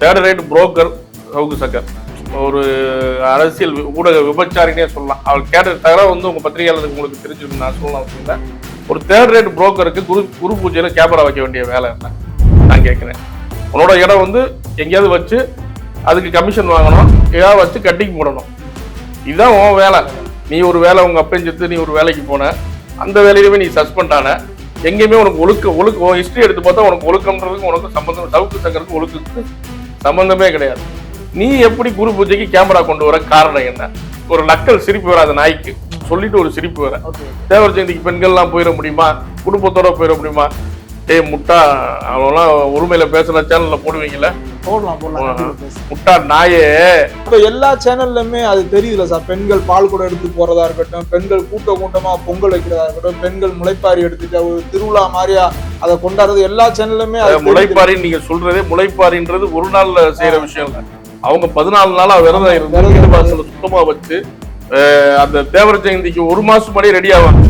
Third rate broker சவுக்கு சக்கர் ஒரு அரசியல் ஊடக விபச்சாரினே சொல்லலாம். அவர் கேட்ட தகவல் வந்து உங்க பத்திரிகையாளருக்கு உங்களுக்கு தெரிஞ்சிருக்கும் நான் சொல்லலாம் அப்படின்னா ஒரு தேர்ட் ரேட் புரோக்கருக்கு குரு குரு பூஜையில கேமரா வைக்க வேண்டிய வேலை என்ன? நான் கேட்கிறேன். உன்னோட இடம் வந்து எங்கேயாவது வச்சு அதுக்கு கமிஷன் வாங்கணும். ஏதாவது வச்சு கட்டிக்கு போடணும். இதுதான் உன் வேலை. நீ ஒரு வேலை உங்க அப்பையும் செத்து நீ ஒரு வேலைக்கு போன அந்த வேலையிலுமே நீ சஸ்பெண்ட் ஆன. எங்கேயுமே உனக்கு ஒழுக்க ஒழுக்க ஹிஸ்டரி எடுத்து பார்த்தா உனக்கு ஒழுக்கம்ன்றதுக்கு உனக்கு சம்பந்தம் சவுக்கு சங்கருக்கு ஒழுக்கத்துக்கு சம்பந்தமே கிடையாது. நீ எப்படி குரு பூஜைக்கு கேமரா கொண்டு வர காரணம் என்ன? ஒரு நக்கல் சிரிப்பு வராத நாய்க்கு. சொல்லிட்டு ஒரு சிரிப்பு வர. தேவர் ஜெயந்திக்கு பெண்கள்லாம் போயிட முடியுமா? குடும்பத்தோட போயிட முடியுமா? ஏய் முட்டா அவன்லாம் உரிமையில பேசுற சேனல்ல போடுவீங்கல்ல? போடலாம் போடலாம். முட்டா நாயே. இப்ப எல்லா சேனல்லுமே அது தெரியுதுல சார் பெண்கள் பால் கூட எடுத்து போறதா இருக்கட்டும் பெண்கள் கூட்ட கூட்டமா பொங்கல் வைக்கிறதா இருக்கட்டும் பெண்கள் முளைப்பாரி எடுத்துட்டு ஒரு திருவிழா மாதிரியா அதை கொண்டாடுறது எல்லா சேனல்லுமே அது. முளைப்பாரின்னு நீங்க சொல்றதே முளைப்பாரின்றது ஒரு நாள்ல செய்யற விஷயம். அவங்க பதினாலு நாளா விரதம் இருந்து விரதம் வீடு வாசல சுத்தமா வச்சு அந்த தேவர ஜெயந்திக்கு ஒரு மாசம் முன்னாடியே ரெடி ஆவாங்க.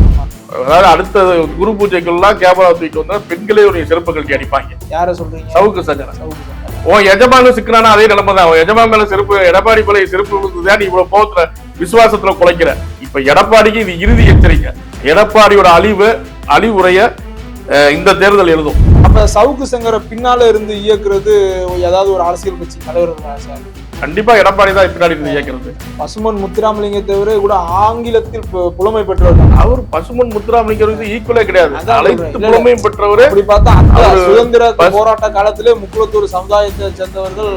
அதாவது அடுத்த குரு பூஜைக்கெல்லாம் கேமரா தூக்கிட்டு வந்தா பெண்களே ஒரு சிறப்பு கல்வி அடிப்பாங்க யார சொல்றீங்க? சவுக்கு சஜன சவுக்கு. உன் எஜமானு சிக்கனானா அதே நிலைமை தான். எஜமான் மேல செருப்பு எடப்பாடி மேல செருப்பு விழுந்துதான் நீ இவ்வளவு கோவத்துல விசுவாசத்துல குலைக்கிற. இப்ப எடப்பாடிக்கு இது இறுதி எச்சரிக்கை. எடப்பாடியோட அழிவு அழிவுரைய இந்த தேர்தல் எழுதும். அப்ப சவுக்கு சங்கரை பின்னால இருந்து இயக்குறது ஏதாவது ஒரு அரசியல் கட்சி தலைவர்களா சார்? கண்டிப்பா எடப்பாடி தான் பின்னாடி இயக்கிறது. பசுமன் முத்துராமலிங்க தவிர கூட ஆங்கிலத்தில் புலமை பெற்றவர் தான். அவர் பசுமன் முத்துராமலிங்கிறது ஈக்குவலே கிடையாது. அனைத்து புலமையும் பெற்றவர் அப்படி பார்த்தா அந்த சுதந்திர போராட்ட காலத்திலே முக்குளத்தூர் சமுதாயத்தை சேர்ந்தவர்கள்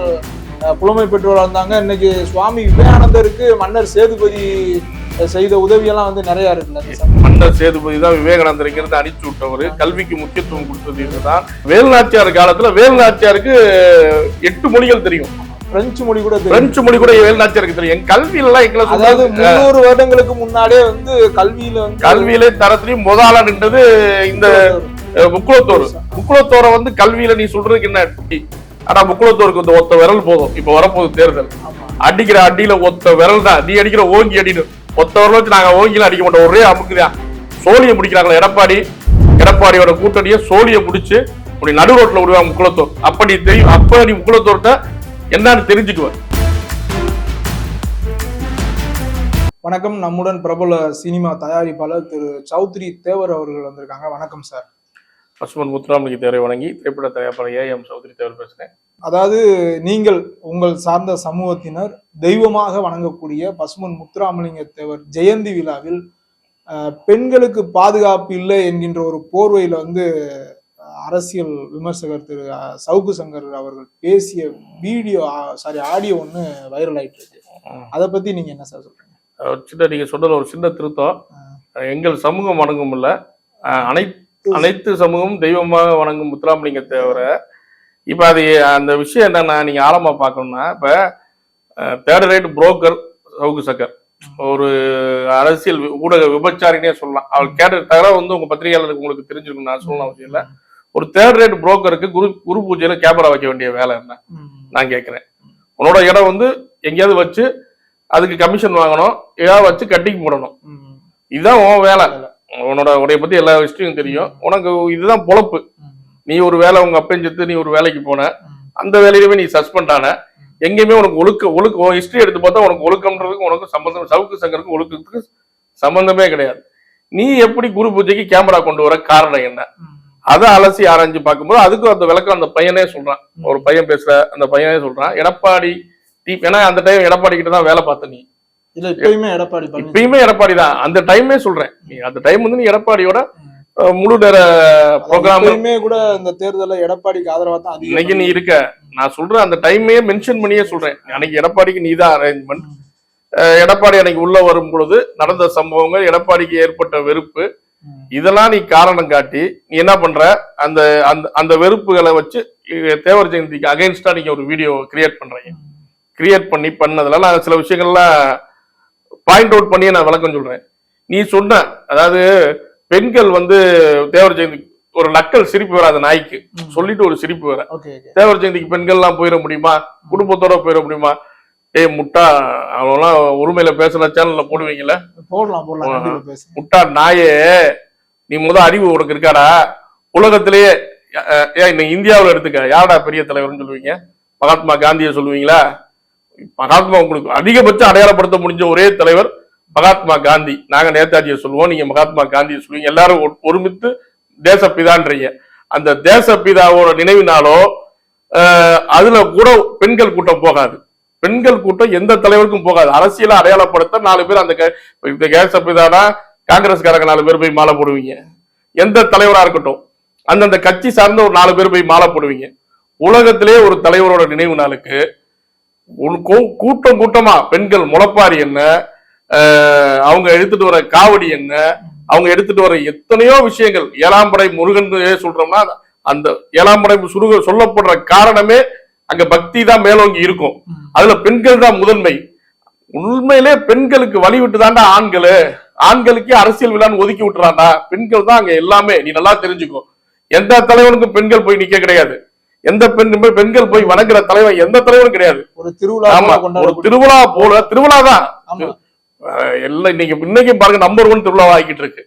புலமை பெற்றவர்களா இருந்தாங்க. இன்னைக்கு சுவாமி விவேகானந்தருக்கு மன்னர் சேதுபதி செய்த உதவியெல்லாம் வந்து நிறைய இருக்குல்ல. மன்னர் சேதுபதி தான் விவேகானந்தருங்கிறது அனுப்பிச்சு விட்டவர். கல்விக்கு முக்கியத்துவம் கொடுத்தது இதுதான் வேலுநாச்சியார் காலத்துல வேலுநாச்சியாருக்கு எட்டு மொழிகள் தெரியும். பிரெஞ்சு மொழி கூட பிரெஞ்சு மொழி கூட வேலுநாச்சியாருக்கு தெரியும். என் கல்வியில எல்லாம் எங்களை அதாவது சொல்றது, முன்னூறு வருடங்களுக்கு முன்னாலே வந்து கல்வியில வந்து கல்வியிலே தரத்திலையும் முதலா நின்றது இந்த முக்குளத்தோர். முக்குளத்தோரை. வந்து கல்வியில நீ சொல்றதுக்கு என்ன? ஆனா முக்குளத்தோருக்கு வந்து ஒத்த விரல் போதும். இப்ப வரப்போகுது தேர்தல். அடிக்கிற அடியில ஒத்த விரல் தான். நீ அடிக்கிற ஓங்கி அடின்னு. ஒத்த விரல் வச்சு நாங்க ஓங்கிலாம் அடிக்க மாட்டோம். ஒரே அமுக்குதான் சோழியை முடிக்கிறாங்களா எடப்பாடி. எடப்பாடியோட கூட்டணியை சோழியை முடிச்சு இப்படி நடு ரோட்ல விடுவாங்க முக்குளத்தோர். அப்ப நீ தெரியும் அப்ப நீ முக்குளத்தோர்ட்ட என்னன்னு தெரிஞ்சுக்குவ வணக்கம். நம்முடன் பிரபல சினிமா தயாரிப்பாளர் திரு சௌத்ரி தேவர் அவர்கள் வந்திருக்காங்க. வணக்கம் சார் பசுமன் முத்துராமலிங்க தேவரை வணங்கி திரைப்பட தயாரிப்பாளர் ஏ எம் சௌத்ரி தேவர் பேசுறேன். அதாவது நீங்கள் உங்கள் சார்ந்த சமூகத்தினர் தெய்வமாக வணங்கக்கூடிய பசுமன் முத்துராமலிங்க தேவர் ஜெயந்தி விழாவில் பெண்களுக்கு பாதுகாப்பு இல்லை என்கின்ற ஒரு போர்வையில வந்து அரசியல் விமர்சகர் திரு சவுக்கு சங்கர் அவர்கள் பேசிய வீடியோ சாரி ஆடியோ ஒன்று வைரல் ஆயிட்டு இருக்கு. அதை பத்தி நீங்க என்ன சார் சொல்றீங்க? சின்ன நீங்க சொன்னதுல ஒரு சின்ன திருத்தம். எங்கள் சமூகம் வணங்கும் இல்ல. அனைத்து அனைத்து சமூகமும் தெய்வமாக வணங்கும் முத்துராமலிங்க தேவர இப்ப அது அந்த விஷயம் என்னன்னா நீங்க ஆழமா பார்க்கணும்னா இப்ப தேர்ட் ரேட் புரோக்கர் சவுக்கு சக்கர் ஒரு அரசியல் ஊடக விபச்சாரினே சொல்லலாம். அவர் கேட்ட தகவல் வந்து உங்க பத்திரிகையாளருக்கு உங்களுக்கு தெரிஞ்சிருக்கும் நான் சொல்லலாம் அவசியம் இல்ல. ஒரு தேர்ட் ரேட் புரோக்கருக்கு குரு குரு பூஜையில கேமரா வைக்க வேண்டிய வேலை என்ன. நான் கேட்கிறேன். உன்னோட இடம் வந்து எங்கேயாவது வச்சு அதுக்கு கமிஷன் வாங்கணும் ஏதாவது வச்சு கட்டிக்கு போடணும். இதுதான் உன் வேலை. உன்னோட உடைய பத்தி எல்லா விஷயமும் தெரியும். உனக்கு இதுதான் பொழப்பு. நீ ஒரு வேலை உங்க அப்பையும் செத்து நீ ஒரு வேலைக்கு போன. அந்த வேலையிலுமே நீ சஸ்பெண்ட் ஆன எங்கேயுமே உனக்கு ஒழுக்க ஒழுக்க ஹிஸ்டரி எடுத்து பார்த்தா உனக்கு ஒழுக்கம்ன்றதுக்கு உனக்கு சம்பந்தம் சவுக்கு சங்கருக்கு ஒழுக்கத்துக்கு சம்பந்தமே கிடையாது. நீ எப்படி குரு பூஜைக்கு கேமரா கொண்டு வர காரணம் என்ன. அதை அலசி ஆராய்ஞ்சு பார்க்கும்போது அதுக்கும் அந்த விளக்கம் அந்த பையனே சொல்றான். ஒரு பையன் பேசுற அந்த பையனே சொல்றான் எடப்பாடி ஏன்னா அந்த டைம் எடப்பாடி கிட்ட தான் வேலை பார்த்த நீ. இப்பயுமே எடப்பாடி இப்பயுமே எடப்பாடி தான். அந்த டைமே சொல்றேன். நீ அந்த டைம் வந்து நீ எடப்பாடியோட முழு நேர ப்ரோக்ராம் இப்பயுமே கூட இந்த தேர்தல்ல எடப்பாடிக்கு ஆதரவா தான் இன்னைக்கு நீ இருக்க. நான் சொல்றேன் அந்த டைமே மென்ஷன் பண்ணியே சொல்றேன். அன்னைக்கு எடப்பாடிக்கு நீ தான் அரேஞ்ச்மெண்ட் எடப்பாடி அன்னைக்கு உள்ள வரும் பொழுது நடந்த சம்பவங்கள் எடப்பாடிக்கு ஏற்பட்ட வெறுப்பு. இதெல்லாம் நீ காரணம் காட்டி நீ என்ன பண்ற? அந்த அந்த அந்த வெறுப்புகளை வச்சு தேவர் ஜெயந்திக்கு அகைன்ஸ்டா நீங்க ஒரு வீடியோ கிரியேட் பண்றீங்க. கிரியேட் பண்ணி பண்ணதுல நான் சில விஷயங்கள்லாம் பாயிண்ட் அவுட் பண்ணி நான் விளக்கம் சொல்றேன். நீ சொன்ன அதாவது பெண்கள் வந்து தேவர் ஜெயந்தி ஒரு நக்கல் சிரிப்பு வராத நாய்க்கு. சொல்லிட்டு ஒரு சிரிப்பு வர. தேவர் ஜெயந்திக்கு பெண்கள்லாம் போயிட முடியுமா? குடும்பத்தோட போயிட முடியுமா? ஏய் முட்டா அவன்லாம் உரிமையில பேசுற சேனல்ல போடுவீங்கல்ல? போடலாம் போடலாம் முட்டா நாயே நீ முத அறிவு உனக்கு இருக்காடா? உலகத்திலேயே ஏன் இன்னைக்கு இந்தியாவுல எடுத்துக்க. யாரடா பெரிய தலைவர்னு சொல்லுவீங்க? மகாத்மா காந்தியை சொல்லுவீங்களா? மகாத்மா உங்களுக்கு அதிகபட்சம் அடையாளப்படுத்த முடிஞ்ச ஒரே தலைவர் மகாத்மா காந்தி. நாங்க நேதாஜியை சொல்லுவோம் நீங்க மகாத்மா காந்தியை சொல்லுவீங்க. எல்லாரும் ஒரு- ஒருமித்து தேசப்பிதான்றீங்க. அந்த தேசப்பிதாவோட நினைவினாலோ அதுல கூட பெண்கள் கூட்டம் போகாது. பெண்கள் கூட்டம் எந்த தலைவருக்கும் போகாது. அரசியலை அடையாளப்படுத்த நாலு பேர் அந்த க- இப்ப காங்கிரஸ்காரங்க நாலு பேர் போய் மாலை போடுவீங்க. எந்த தலைவரா இருக்கட்டும் அந்தந்த கட்சி சார்ந்த ஒரு நாலு பேர் போய் மாலை போடுவீங்க. உலகத்திலே ஒரு தலைவரோட நினைவு நாளுக்கு கூட்டம் கூட்டமா பெண்கள் முளப்பாரி என்ன ஆஹ், அவங்க எடுத்துட்டு வர காவடி என்ன அவங்க எடுத்துட்டு வர எத்தனையோ விஷயங்கள் ஏழாம்படை முருகன் சொல்றோம்னா அந்த ஏழாம்படை சுருக சொல்லப்படுற காரணமே அங்க பக்தி தான் மேலோங்கி இருக்கும். அதுல பெண்கள் தான் முதன்மை. உண்மையிலே பெண்களுக்கு வழி விட்டு தாண்டா ஆண்கள். ஆண்களுக்கே அரசியல் விழான்னு ஒதுக்கி விட்டுறாண்டா பெண்கள் தான் அங்க எல்லாமே. நீ நல்லா தெரிஞ்சுக்கோ. எந்த தலைவனுக்கும் பெண்கள் போய் நிக்க கிடையாது. எந்த பெண் பெண்கள் போய் வணங்குற தலைவன் எந்த தலைவனும் கிடையாது. ஒரு திருவிழா ஆமா போல ஒரு திருவிழா போல திருவிழா தான் எல்லாம் இன்னைக்கு இன்னைக்கு பாருங்க நம்பர் ஒன் திருவிழா ஆகிட்டு இருக்கு.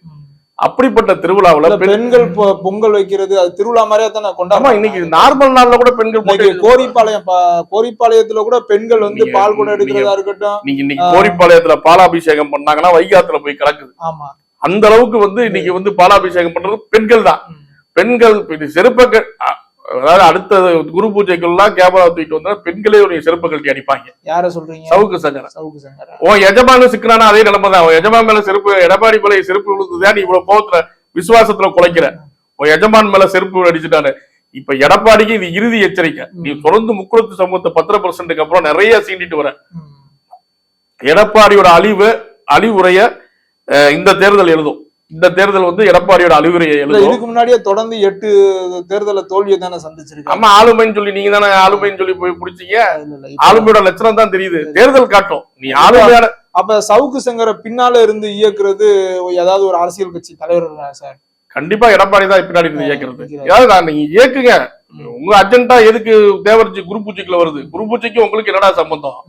அப்படிப்பட்ட திருவிழாவுல பெண்கள் பொங்கல் வைக்கிறது அது திருவிழா மாதிரியே தானே கொண்டாடுறாங்க? இன்னைக்கு நார்மல் நாள்ல கூட பெண்கள் கோரிப்பாளையம் கோரிப்பாளையத்துல கூட பெண்கள் வந்து பால் கூட எடுக்கிறதா இருக்கட்டும். நீங்க இன்னைக்கு. கோரிப்பாளையத்துல பாலாபிஷேகம் பண்ணாங்கன்னா வைகாத்துல போய் கிடக்குது ஆமா. அந்த அளவுக்கு வந்து இன்னைக்கு வந்து பாலாபிஷேகம் பண்றது பெண்கள் தான். பெண்கள் இது செருப்ப அதாவது அடுத்த குரு பூஜைக்கெல்லாம் கேமரா தூக்கிட்டு வந்தா பெண்களே ஒரு செருப்பை கழட்டி அடிப்பாங்க. யார சொல்றீங்க? சவுக்கு சங்கரன். சவுக்கு சங்கரா உன் எஜமானு சிக்கனானா அதே நிலைமை தான். எஜமான் மேல செருப்பு எடப்பாடி மேல செருப்பு விழுந்துதான் நீ இவ்வளவு கோவத்துல விசுவாசத்துல குலைக்கிற. உன் எஜமான் மேல செருப்பு அடிச்சுட்டானு. இப்ப எடப்பாடிக்கு இது இறுதி எச்சரிக்கை. நீ தொடர்ந்து முக்குளத்து சமூகத்தை பத்தரை பர்சன்ட்டுக்கு அப்புறம் நிறைய சீண்டிட்டு வர. எடப்பாடியோட அழிவு அழிவுரைய இந்த தேர்தல் எழுதும். இந்த தேர்தல் வந்து எடப்பாடியோட எழுதும். இதுக்கு முன்னாடியே தொடர்ந்து எட்டு தேர்தல தோல்வியை தானே சந்திச்சிருக்காங்க. ஆமா ஆளுமைன்னு சொல்லி நீங்க தானே ஆளுமைன்னு சொல்லி போய் பிடிச்சீங்க. ஆளுமையோட லட்சணம் தான் தெரியுது. தேர்தல் காட்டும். நீ ஆளுமையான அப்ப சவுக்கு சங்கர பின்னால இருந்து இயக்குறது ஏதாவது ஒரு அரசியல் கட்சி தலைவர் சார்? கண்டிப்பா எடப்பாடி தான் பின்னாடி இருந்து இயக்குறது. ஏதாவது நீங்க இயக்குங்க. உங்க அஜெண்டா எதுக்கு தேவர்ச்சி குரு பூஜைக்குள்ள வருது? குரு பூஜைக்கு உங்களுக்கு என்னடா சம்பந்தம்?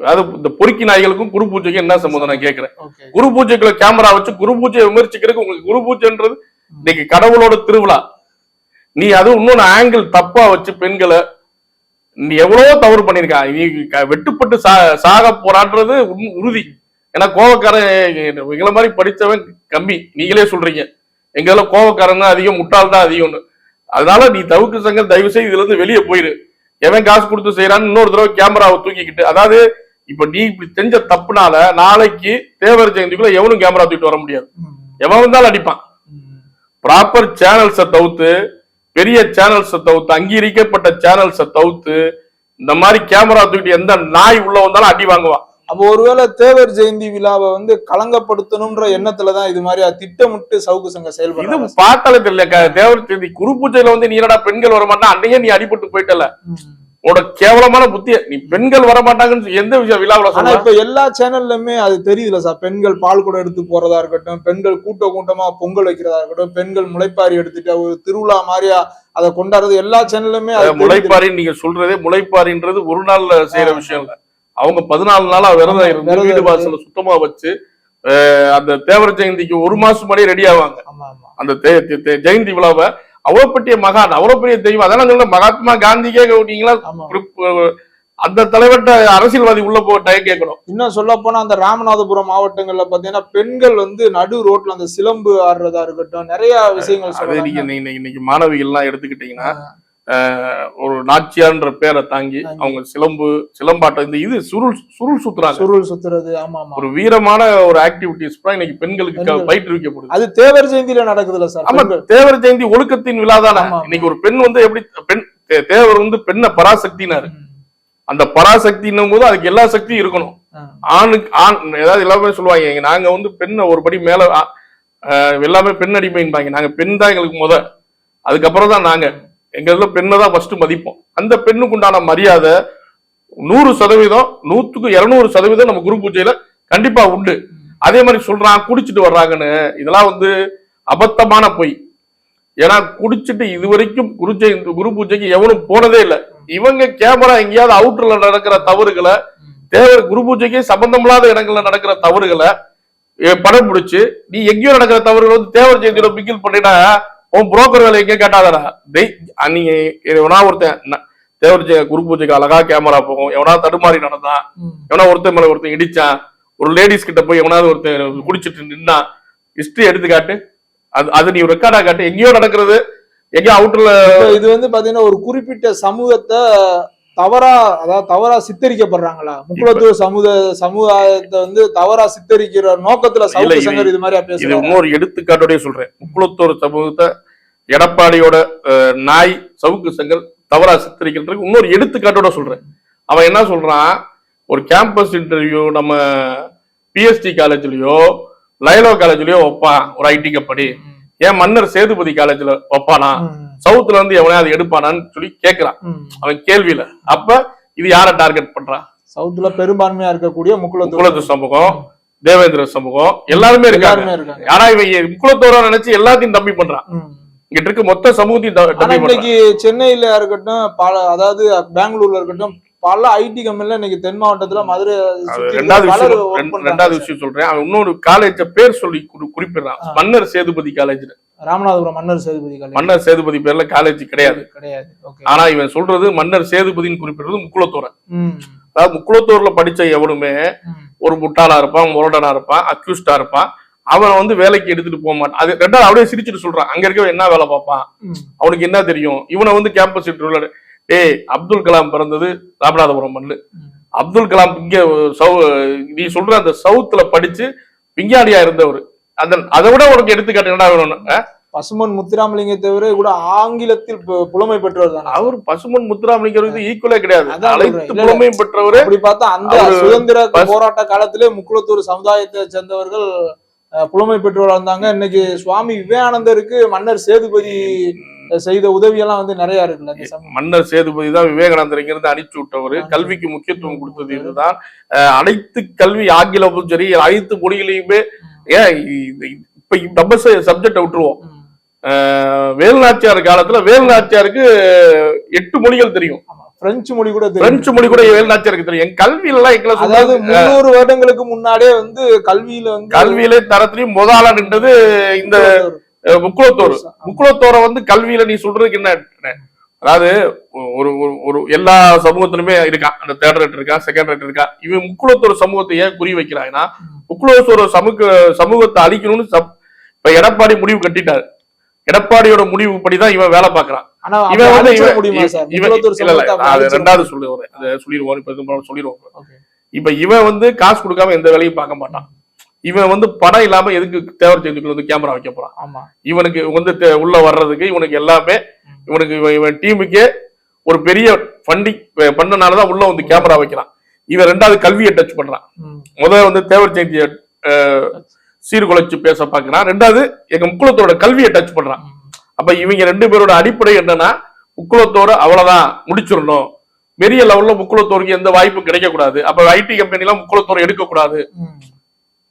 அதாவது இந்த பொறுக்கி நாய்களுக்கும் குரு பூஜைக்கும் என்ன சம்பந்தம்? நான் கேக்குறேன் ஓகே குரு பூஜைக்குள்ள கேமரா வச்சு குரு பூஜையை விமர்சிக்கிறதுக்கு உங்களுக்கு குரு பூஜைன்றது இன்னைக்கு கடவுளோட திருவிழா. நீ அது இன்னொன்னு ஆங்கிள் தப்பா வச்சு பெண்களை நீ எவ்வளவோ தவறு பண்ணிருக்கா நீ வெட்டுப்பட்டு சா சாக போறான்றது உறுதி. ஏன்னா கோவக்காரன் எங்களை மாதிரி படிச்சவன் கம்மி. நீங்களே சொல்றீங்க. எங்கள கோவக்காரன் தான் அதிகம் முட்டாள் தான் அதிகம்னு. அதனால நீ தவுக்கு சங்கம் தயவு செய்து இதுல இருந்து வெளியே போயிரு. எவன் காசு கொடுத்து செய்யறான்னு இன்னொரு தடவை கேமராவை தூக்கிக்கிட்டு அதாவது இப்ப நீ இப்படி செஞ்ச தப்புனால நாளைக்கு தேவர் ஜெயந்திக்குள்ள எவனும் கேமரா தூக்கிட்டு வர முடியாது. எவன் வந்தாலும் அடிப்பான். ப்ராப்பர் சேனல்ஸை தவிர்த்து பெரிய சேனல்ஸை தவிர்த்து அங்கீகரிக்கப்பட்ட சேனல்ஸை தவிர்த்து இந்த மாதிரி கேமரா தூக்கிட்டு எந்த நாய் உள்ள வந்தாலும் அடி வாங்குவான். அப்போ ஒருவேளை தேவர் ஜெயந்தி விழாவை வந்து களங்கப்படுத்தணும்ன்ற எண்ணத்துலதான் இது மாதிரி திட்டமிட்டு சவுக்கு சங்கம் இது செயல்படுறாங்க பார்த்தாலே தெரியல தேவர் ஜெயந்தி குரு பூஜையில வந்து நீ என்னடா பெண்கள் வர மாட்டான் அன்னையே நீ அடிபட்டு போயிட்டல. உன்னோட கேவலமான புத்திய நீ பெண்கள் வர மாட்டாங்கன்னு எந்த விஷயம் விழாவுல சொல்ல இப்ப எல்லா சேனல்லுமே அது தெரியுதுல சார். பெண்கள் பால் கூட எடுத்து போறதா இருக்கட்டும் பெண்கள் கூட்ட கூட்டமா பொங்கல் வைக்கிறதா இருக்கட்டும் பெண்கள் முளைப்பாரி எடுத்துட்டு ஒரு திருவிழா மாதிரியா அதை கொண்டாடுறது எல்லா சேனல்லுமே. முளைப்பாரின்னு நீங்க சொல்றதே முளைப்பாரின்றது ஒரு நாள்ல செய்யற விஷயம் இல்ல. அவங்க பதினாலு நாளா விரதம் இருந்து வீடு. வாசல சுத்தமா வச்சு அந்த தேவர் ஜெயந்திக்கு ஒரு மாசம் முன்னாடியே ரெடி ஆவாங்க. அந்த ஜெயந்தி விழாவை அவ்வளவு பெரிய மகான் அவ்வளவு பெரிய தெய்வம். அதான் சொல்ல மகாத்மா காந்திக்கே நீங்களா அந்த தலைவர்கிட்ட அரசியல்வாதி உள்ள போட்ட கேட்கணும்? இன்னும் சொல்ல போனா அந்த ராமநாதபுரம் மாவட்டங்கள்ல பாத்தீங்கன்னா பெண்கள் வந்து நடு ரோட்ல அந்த சிலம்பு ஆடுறதா இருக்கட்டும் நிறைய விஷயங்கள் நீங்க இன்னைக்கு- மாணவிகள் எல்லாம் எடுத்துக்கிட்டீங்கன்னா ஒரு நாச்சியார்ன்ற பேரை தாங்கி. அவங்க சிலம்பு சிலம்பாட்டம் இந்த இது சுருள் சுருள் சுத்துறாங்க சுருள் சுத்துறது ஆமா ஆமா ஒரு வீரமான ஒரு ஆக்டிவிட்டிஸ் தான் பெண்களுக்கு க- பெண்கள். பயிற்றுவிக்கப்படுது அது தேவர் ஜெயந்தியில நடக்குதுல்ல சார் ஆமா. தேவர் ஜெயந்தி ஒழுக்கத்தின் விழா தானே. இன்னைக்கு ஒரு பெண் வந்து எப்படி பெண் தேவர் வந்து பெண்ணை பராசக்தினாரு. அந்த பராசக்தின்னும் போது அதுக்கு எல்லா சக்தியும் இருக்கணும். ஆணுக்கு ஆண் ஏதாவது எல்லாமே சொல்லுவாங்க நாங்க வந்து பெண்ணை ஒரு படி மேல எல்லாமே பெண் அடிமைன்பாங்க நாங்க பெண் தான் எங்களுக்கு முத அதுக்கப்புறம் தான் நாங்க எங்க பெண்ணை தான் ஃபர்ஸ்ட் மதிப்போம். அந்த பெண்ணுக்கு உண்டான மரியாதை நூறு சதவீதம் நூற்றுக்கு இருநூறு சதவீதம் நம்ம குரு பூஜையில கண்டிப்பா உண்டு. அதே மாதிரி சொல்றான் குடிச்சிட்டு வர்றாங்கன்னு இதெல்லாம் வந்து அபத்தமான பொய். ஏன்னா குடிச்சிட்டு இதுவரைக்கும் வரைக்கும் ஜெயந்தி குரு பூஜைக்கு எவனும் போனதே இல்லை. இவங்க கேமரா எங்கேயாவது அவுட்டர்ல நடக்கிற தவறுகளை தேவர் குரு பூஜைக்கே சம்பந்தமில்லாத இடங்கள்ல நடக்கிற தவறுகளை படம் பிடிச்சி நீ எங்கேயோ நடக்கிற தவறுகளை வந்து தேவர் ஜெயந்தியோட பிக்கில் பண்ணினா உன் புரோக்கர் வேலை எங்க கேட்டாதடா. டேய் நீங்க நான் ஒருத்தன் ந- தேவர் ஜெய குரு பூஜைக்கு அழகா கேமரா போகும். எவனா தடுமாறி நடந்தான். எவனா ஒருத்தன் மேல ஒருத்தன் இடிச்சான் ஒரு லேடிஸ் கிட்ட போய் எவனாவது ஒருத்தன் குடிச்சிட்டு நின்னா ஹிஸ்டரி எடுத்து காட்டு அது அது நீ ரெக்கார்டா காட்டு. எங்கேயோ நடக்கிறது எங்கேயோ அவுட்டர்ல இது வந்து பாத்தீங்கன்னா ஒரு குறிப்பிட்ட சமூகத்தை தவறா அதாவது தவறா சித்தரிக்கப்படுறாங்களா? முக்குளத்தூர் சமூக சமுதாயத்தை வந்து தவறா சித்தரிக்கிற நோக்கத்துல சவுக்கு சங்கர் இது மாதிரி இது பேசுறாங்க? இன்னொரு எடுத்துக்காட்டோடய சொல்றேன். முக்குளத்தூர் சமூகத்தை எடப்பாடியோட நாய் சவுக்கு சங்கர் தவறா சித்தரிக்கிறதுக்கு இன்னொரு எடுத்துக்காட்டோட சொல்றேன். அவன் என்ன சொல்றான்? ஒரு கேம்பஸ் இன்டர்வியூ நம்ம பிஎஸ்டி காலேஜ்லயோ லைலோ காலேஜ்லயோ வைப்பான் ஒரு ஐடி கம்பெனி ஏன் மன்னர் சேதுபதி காலேஜ்ல வைப்பானா? சவுத்துல இருந்து எவனையாவது எடுப்பானான்னு சொல்லி கேக்குறான். அவன் கேள்வியில. அப்ப இது யாரை டார்கெட் பண்றான் சவுத்துல பெரும்பான்மையா இருக்கக்கூடிய முக்குளத்தூர் சமூகம் தேவேந்திர சமூகம் எல்லாருமே இருக்காங்க. ஆனா இவன் முக்குளத்தோரா நினைச்சு எல்லாத்தையும் தம்பி பண்றான். இங்கிட்ட இருக்க மொத்த சமூகத்தையும் சென்னையில இருக்கட்டும் அதாவது பெங்களூர்ல இருக்கட்டும் பல ஐடி கம்பெனில இன்னைக்கு தென் மாவட்டத்துல மதுரை ரெண்டாவது விஷயம் ரெண்டாவது. விஷயம் சொல்றேன். அவன் இன்னொரு காலேஜ பேர் சொல்லி குறி- குறிப்பிடுறான். மன்னர் சேதுபதி காலேஜ் ராமநாதபுரம் மன்னர் சேதுபதி கலை மன்னர் சேதுபதி பேர்ல காலேஜ் கிடையாது. கிடையாது. ஆனா இவன் சொல்றது மன்னர் சேதுபதின்னு குறிப்பிடுறது முக்குளத்தோரை ம். அதாவது முக்குளத்தூர்ல படிச்ச எவனுமே. ஒரு முட்டாளா இருப்பான் முரடனா இருப்பான் அக்யூஸ்டா இருப்பான். அவனை வந்து வேலைக்கு எடுத்துட்டு போக மாட்டான். அது ரெண்டாவது அப்படியே சிரிச்சுட்டு சொல்றான். அங்க இருக்க என்ன வேலை பார்ப்பான். அவனுக்கு என்ன தெரியும்? இவனை வந்து கேம்பஸ் இன்டர்வியூல ஏய் அப்துல் கலாம் பிறந்தது ராமநாதபுரம் மண்ணு. அப்துல் கலாம் இங்க சவு நீ சொல்ற அந்த சவுத்துல படிச்சு விஞ்ஞானியா இருந்தவர். அந்த அதை விட உனக்கு எடுத்துக்காட்டு என்ன வேணும் அஹ்? பசுமன் முத்துராமலிங்க தவிர கூட ஆங்கிலத்தில் புலமை பெற்றவர் தானே. அவர் பசுமன் முத்துராமலிங்கிறது ஈக்குவலே கிடையாது. அனைத்து புலமையும் பெற்றவரு. அப்படி பார்த்தா அந்த சுதந்திர போராட்ட காலத்திலே முக்குளத்தூர் சமுதாயத்தை சேர்ந்தவர்கள் புலமை பெற்றவர்களா இருந்தாங்க. இன்னைக்கு சுவாமி விவேகானந்தருக்கு மன்னர் சேதுபதி செய்த உதவியெல்லாம் வந்து நிறைய இருக்குல்ல மன்னர் சேதுபதி தான் விவேகானந்தர் இங்கிருந்து அனுப்பிச்சு விட்டவர் கல்விக்கு முக்கியத்துவம் கொடுத்தது இதுதான். அனைத்து கல்வி ஆங்கிலமும் சரி அனைத்து மொழிகளையுமே ஏன் இப்ப நம்ம சப்ஜெக்ட விட்டுருவோம். வேலுநாச்சியார் காலத்துல வேலுநாச்சியாருக்கு எட்டு மொழிகள் தெரியும். பிரெஞ்சு மொழி கூட பிரெஞ்சு மொழி கூட வேலுநாச்சியாருக்கு தெரியும். என் கல்வியில எல்லாம் எங்களை அதாவது முன்னூறு வருடங்களுக்கு முன்னாடியே வந்து கல்வியில வந்து கல்வியிலே தரத்திலையும் முதலா நின்றது இந்த முக்குளத்தோர் முக்குளத்தோரை வந்து கல்வியில நீ சொல்றதுக்கு என்ன அதாவது ஒரு ஒரு- எல்லா சமூகத்திலுமே இருக்கான் அந்த தேர்ட் ரேட் இருக்கா செகண்ட் ரேட் இருக்கா. இவன் முக்குளத்தோர் சமூகத்தை ஏன் குறி வைக்கிறாங்கன்னா முக்குளத்தோர் சமூக சமூகத்தை அழிக்கணும்னு இப்ப எடப்பாடி முடிவு கட்டிட்டாரு. எடப்பாடியோட முடிவு தான் இவன் வேலை பார்க்கறான். ஆனா இவன் வந்து ரெண்டாவது சொல்லுவோம் சொல்லிடுவோம். இப்ப சொல்லிடுவோம். இப்ப இவன் வந்து காசு கொடுக்காம எந்த வேலையும் பார்க்க மாட்டான். இவன் வந்து பணம் இல்லாம எதுக்கு தேவர் செய்திக்குள்ள வந்து கேமரா வைக்க போறான்? ஆமா. இவனுக்கு வந்து உள்ள வர்றதுக்கு இவனுக்கு எல்லாமே இவனுக்கு இவன் டீமுக்கே ஒரு பெரிய ஃபண்டிங் பண்ணனாலதான் உள்ள வந்து கேமரா வைக்கிறான். இவன் ரெண்டாவது கல்வியை டச் பண்றான். முதல்ல வந்து தேவர் ஜெயந்தியை சீர்குலைச்சு பேச பார்க்கறான். ரெண்டாவது எங்க முக்குளத்தோட கல்வியை டச் பண்றான். அப்ப இவங்க ரெண்டு பேரோட அடிப்படை என்னன்னா முக்குளத்தோட அவ்வளவுதான் முடிச்சிடணும். பெரிய லெவல்ல முக்குளத்தோருக்கு எந்த வாய்ப்பும் கிடைக்க கூடாது அப்ப ஐடி கம்பெனி எல்லாம் முக்குளத்தோரை எடுக்க கூடாது ம்.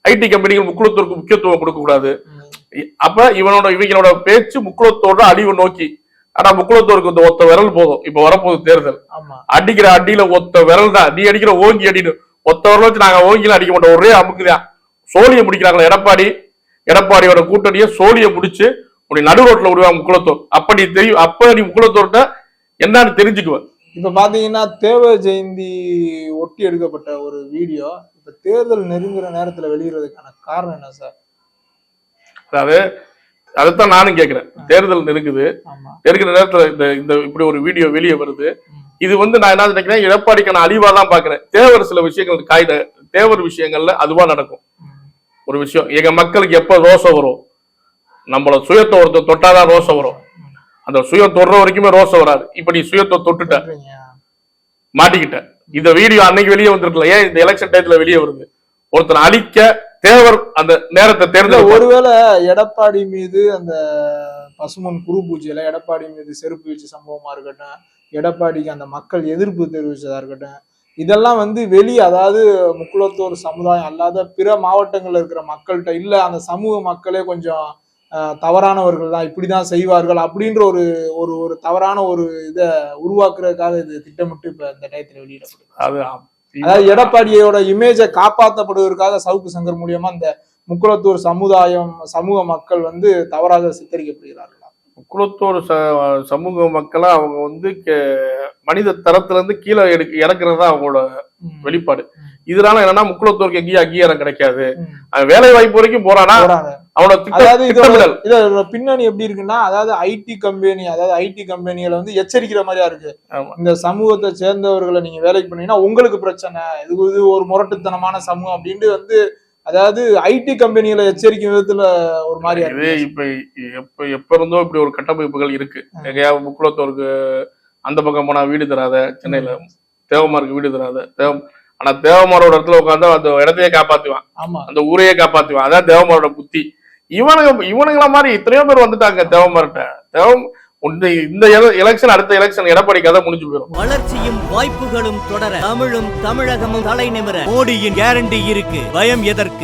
ஐடி கம்பெனிகள் முக்குளத்தோருக்கு முக்கியத்துவம் கொடுக்க கூடாது ம். இ- அப்ப இவனோட இவங்களோட பேச்சு முக்குளத்தோட அழிவு நோக்கி. ஆனா முக்குளத்தோருக்கு இந்த ஒத்த விரல் போதும். இப்ப வரப்போகுது தேர்தல். அடிக்கிற அடியில ஒத்த விரல் தான் நீ அடிக்கிற ஓங்கி அடின்னு. ஒத்த விரல் வச்சு நாங்க ஓங்கிலாம் அடிக்க மாட்டோம். ஒரே அமுக்குதான். சோழியை முடிக்கிறாங்களா எடப்பாடி. எடப்பாடியோட கூட்டணியை சோழியை முடிச்சு உன்னை நடு ரோட்ல விடுவாங்க முக்குளத்தோர். அப்ப நீ தெரியும் அப்ப நீ முக்குளத்தோர்ட்ட என்னன்னு தெரிஞ்சுக்குவ. இப்ப பாத்தீங்கன்னா தேவ ஜெயந்தி ஒட்டி எடுக்கப்பட்ட ஒரு வீடியோ இப்ப தேர்தல் நெருங்குற நேரத்துல வெளியிடுறதுக்கான காரணம் என்ன சார்? அதாவது அதைத்தான் நானும் கேக்குறேன். தேர்தல் நெருங்குது. இருக்கிற நேரத்துல இந்த இந்த இப்படி ஒரு வீடியோ வெளியே வருது. இது வந்து நான் என்ன நினைக்கிறேன் எடப்பாடிக்கான அழிவா தான் பாக்குறேன். தேவர் சில விஷயங்கள் காய்ட தேவர் விஷயங்கள்ல அதுவா நடக்கும். ஒரு விஷயம் எங்க மக்களுக்கு எப்ப ரோசம் வரும்? நம்மள சுயத்தை ஒருத்தர் தொட்டாதான் ரோசம் வரும். அந்த சுயம் தொடுற வரைக்குமே ரோசம் வராது. இப்ப நீ சுயத்தை தொட்டுட்ட. மாட்டிக்கிட்ட. இந்த வீடியோ அன்னைக்கு வெளியே வந்திருக்கல. ஏன் இந்த எலெக்ஷன் டயத்துல வெளியே வருது? ஒருத்தனை அழிக்க தேவர் அந்த நேரத்தை தேர்ந்தெடுப்பார். ஒருவேளை எடப்பாடி மீது அந்த பசுமன் குரு பூஜையில எடப்பாடி மீது செருப்பு வச்ச சம்பவமா இருக்கட்டும் எடப்பாடிக்கு அந்த மக்கள் எதிர்ப்பு தெரிவிச்சதா இருக்கட்டும் இதெல்லாம் வந்து வெளி அதாவது முக்குளத்தூர் சமுதாயம் அல்லாத பிற மாவட்டங்கள்ல இருக்கிற மக்கள்கிட்ட இல்ல அந்த சமூக மக்களே கொஞ்சம் தவறானவர்கள் தான் இப்படிதான் செய்வார்கள் அப்படின்ற ஒரு ஒரு ஒரு தவறான ஒரு இதை உருவாக்குறதுக்காக இது திட்டமிட்டு இப்ப இந்த டயத்துல வெளியிடப்படுது அது அதாவது எடப்பாடியோட இமேஜை காப்பாற்றப்படுவதற்காக சவுக்கு சங்கர் மூலியமா இந்த முக்குளத்தூர் சமுதாயம் சமூக மக்கள் வந்து தவறாக சித்தரிக்கப்படுகிறார்களா? குலத்தோர் ச சமூக மக்களா அவங்க வந்து மனித தரத்துல இருந்து கீழே எடுக்க இறக்குறது தான் அவங்களோட. வெளிப்பாடு. இதனால என்னன்னா முக்குலத்தோருக்கு எங்கேயும் அங்கீகாரம் கிடைக்காது. வேலை வாய்ப்பு வரைக்கும் போறானா. அவனோட பின்னணி எப்படி இருக்குன்னா அதாவது ஐடி கம்பெனி அதாவது ஐடி கம்பெனிகளை வந்து எச்சரிக்கிற மாதிரியா இருக்கு. இந்த சமூகத்தை சேர்ந்தவர்களை நீங்க வேலைக்கு பண்ணீங்கன்னா உங்களுக்கு பிரச்சனை. இது இது ஒரு முரட்டுத்தனமான சமூகம் அப்படின்ட்டு வந்து அதாவது ஐடி கம்பெனிகளை எச்சரிக்கும் விதத்துல ஒரு மாதிரியா இது இருக்கு. இப்ப எப்ப எப்ப இருந்தோ இப்படி ஒரு கட்டமைப்புகள் இருக்கு. எங்கேயாவது முக்குலத்தோருக்கு அந்த பக்கம் போனா வீடு தராத சென்னையில தேவமாருக்கு வீடு தராத தேவ ஆனா தேவமாரோட இடத்துல உட்காந்து அந்த இடத்தையே காப்பாத்துவான். ஆமா. அந்த ஊரையே காப்பாத்துவான். அதான் தேவமாரோட புத்தி. இவனுங்க இவனுங்கள மாதிரி இத்தனையோ பேர் வந்துட்டாங்க தேவமார்ட்ட. தேவம் இந்த இந்த எலெக்ஷன் அடுத்த எலெக்ஷன் எடப்பாடி கதை முடிஞ்சு போயிடும் வளர்ச்சியும் வாய்ப்புகளும் தொடர தமிழும் தமிழகமும் தலை நிமிர மோடியின் கேரண்டி இருக்கு. பயம் எதற்கு?